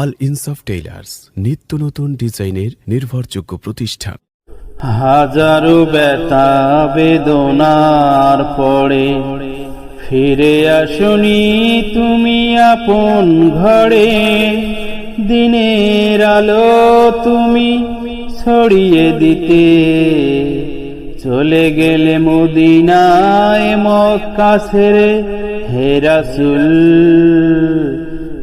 আল ইনসাফ টেইলার্স, নিত্য নতুন ডিজাইনের নির্ভরযোগ্য প্রতিষ্ঠান। হাজারো ব্যথা বেদনার পরে ফিরে আসনি তুমি আপন ঘরে। দিনের আলো তুমি ছড়িয়ে দিতে। চলে গেলে মদিনায় মক্কা ছেড়ে হে রাসূল।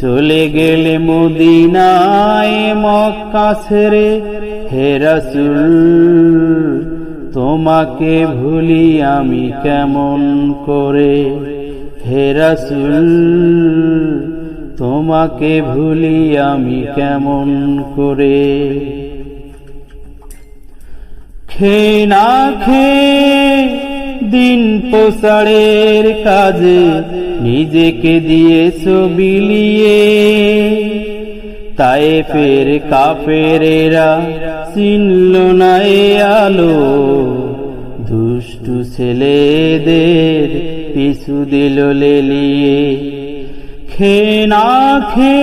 চলে গেলে মদিনায় মক্কা ছেড়ে হে তোমাকে ভুলি আমি কেমন করে? হে তোমাকে ভুলি আমি কেমন করে? খে না খে দিন পোসারের কাজে নিজেকে দিয়েছ বিলিয়ে তাই ফের কাফেরেরা চিনল না এ আলো। দুষ্টু ছেলেদের পিছু দিল লেলিয়ে খে না খে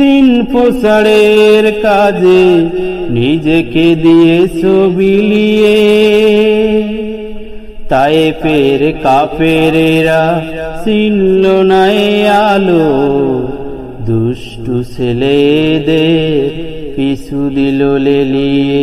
দিন পোসারের কাজে নিজেকে দিয়েছ বিলিয়ে তাই পের কাপেরেরা চিনল নাই আলো। দুষ্টু ছেলেদের পিছু দিল লেলিয়ে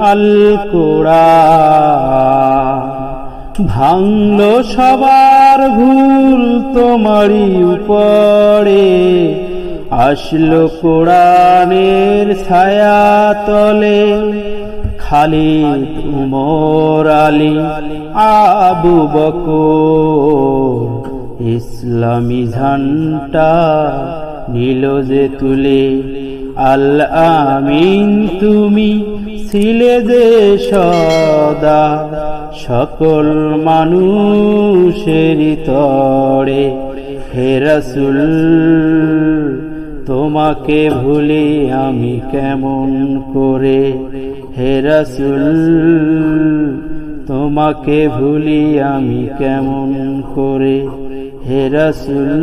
আল কোড়া ভাঙলো সবার ভুল তোমারই উপরে। আসলো কোরআনের ছায়া তলে খালিদ উমর আলী, আবু বকর। ইসলামী ঝান্টা নীল যে তুলে আল আমিন তুমি ছিলে যে সদা সকল মানুষের তরে। হে রাসূল, তোমাকে ভুলি আমি কেমন করে? হেরাসুল তোমাকে ভুলি আমি কেমন করে? হে রাসূল